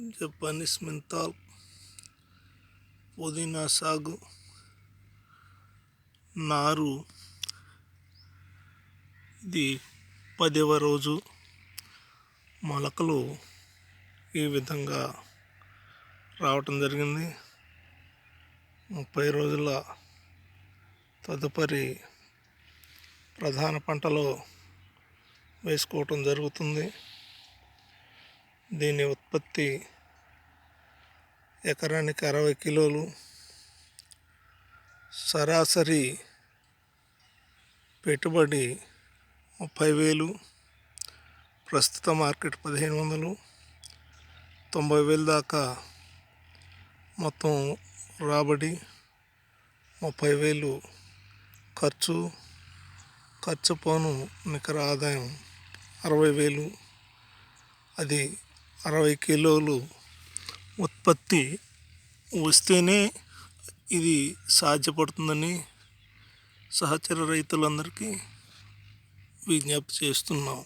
Japanese menthol పుదీనా సాగు నారు. ఇది పదవ రోజు మొలకలు ఈ విధంగా రావటం జరిగింది. ముప్పై రోజుల తదుపరి ప్రధాన పంటలో వేసుకోవటం జరుగుతుంది. దీని ఉత్పత్తి ఎకరానికి అరవై కిలోలు సరాసరి పెట్టుబడి ముప్పై వేలు ప్రస్తుత మార్కెట్ పదిహేను వందలు తొంభై వేలు దాకా మొత్తం రాబడి ముప్పై వేలు ఖర్చు ఖర్చు పోను నికర ఆదాయం అరవై వేలు అది అరవై కిలోలు ఉత్పత్తి వస్తేనే ఇది సాధ్యపడుతుందని సహచర రైతులందరికీ విజ్ఞప్తి చేస్తున్నాం.